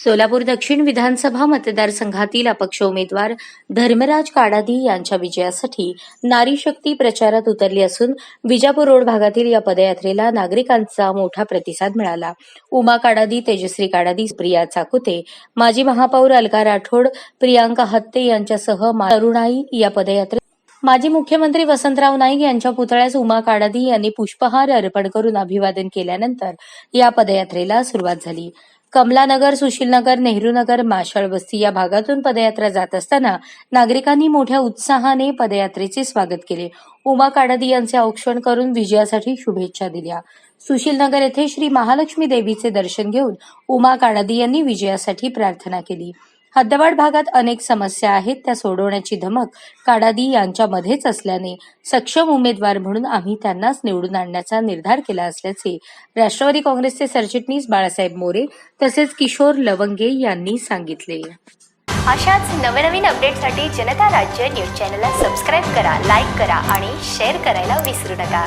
सोलापूर दक्षिण विधानसभा मतदारसंघातील अपक्ष उमेदवार धर्मराज काडादी यांच्या विजयासाठी नारी शक्ती प्रचारात उतरली असून विजापूर रोड भागातील या पदयात्रेला नागरिकांचा मोठा प्रतिसाद मिळाला. उमा काडादी तेजश्री काडादी प्रिया चाकुते माजी महापौर अलका राठोड प्रियांका हत्ते यांच्यासह तरुणाई या पदयात्रेत माजी मुख्यमंत्री वसंतराव नाईक यांच्या पुतळ्यास उमा काडादी यांनी पुष्पहार अर्पण करून अभिवादन केल्यानंतर या पदयात्रेला सुरुवात झाली. कमलानगर सुशीलनगर नेहरूनगर माशाळ वस्ती या भागातून पदयात्रा जात असताना नागरिकांनी मोठ्या उत्साहाने पदयात्रेचे स्वागत केले. उमा काडादी यांचे औक्षण करून विजयासाठी शुभेच्छा दिल्या. सुशीलनगर येथे श्री महालक्ष्मी देवीचे दर्शन घेऊन उमा काडादी यांनी विजयासाठी प्रार्थना केली. हद्दवाड भागात अनेक समस्या आहेत त्या सोडवण्याची धमक काडादी यांच्यामध्येच असल्याने सक्षम उमेदवार म्हणून आम्ही त्यांनाच निवडून आणण्याचा निर्धार केला असल्याचे राष्ट्रवादी काँग्रेसचे सरचिटणीस बाळासाहेब मोरे तसेच किशोर लवंगे यांनी सांगितले. अशाच नवनवीन अपडेटसाठी जनता राज्य न्यूज चॅनलला सबस्क्राईब करा लाईक करा आणि शेअर करायला विसरू नका.